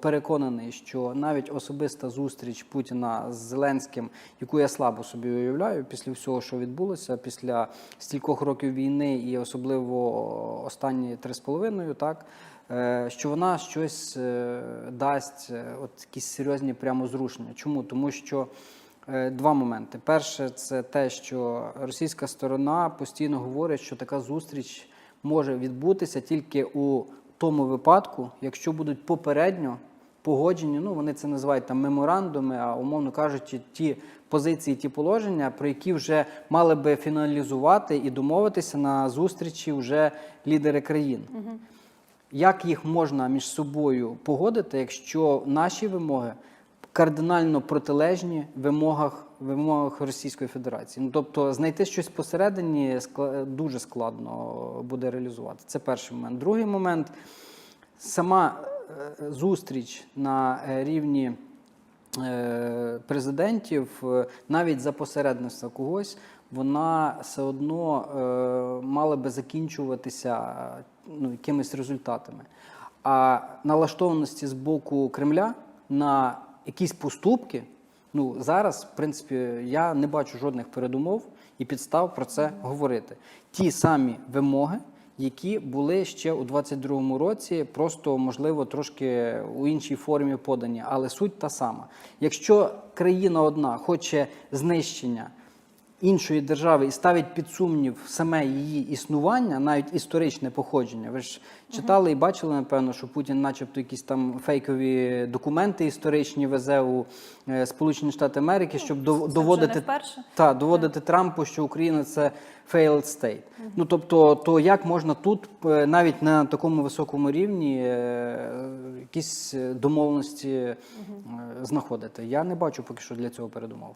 Переконаний, що навіть особиста зустріч Путіна з Зеленським, яку я слабо собі уявляю, після всього, що відбулося, після стількох років війни, і особливо останні три з половиною, так е, що вона щось е, дасть, е, от якісь серйозні прямо зрушення. Чому? Тому що Два моменти. Перше, це те, що російська сторона постійно говорить, що така зустріч може відбутися тільки у тому випадку, якщо будуть попередньо погоджені, ну вони це називають там меморандуми, а умовно кажучи, ті позиції, ті положення, про які вже мали би фіналізувати і домовитися на зустрічі вже лідери країн. Як їх можна між собою погодити, якщо наші вимоги кардинально протилежні вимогах, вимогах Російської Федерації? Ну тобто знайти щось посередині дуже складно буде реалізувати. Це перший момент. Другий момент сама е, зустріч на е, рівні е, президентів, навіть за посередництва когось, вона все одно мала би закінчуватися ну, якимись результатами. А налаштованості з боку Кремля на якісь поступки, ну зараз, в принципі, я не бачу жодних передумов і підстав про це говорити. Ті самі вимоги, які були ще у 22-му році, просто можливо трошки у іншій формі подані, але суть та сама. Якщо країна одна хоче знищення іншої держави і ставить під сумнів саме її існування, навіть історичне походження. Ви ж читали і бачили, напевно, що Путін, начебто, якісь там фейкові документи історичні везе у е, Сполучені Штати Америки, щоб дов- це доводити та доводити Трампу, що Україна це failed state. Ну тобто, то як можна тут е, навіть на такому високому рівні е, якісь домовленості е, знаходити? Я не бачу поки що для цього передумов.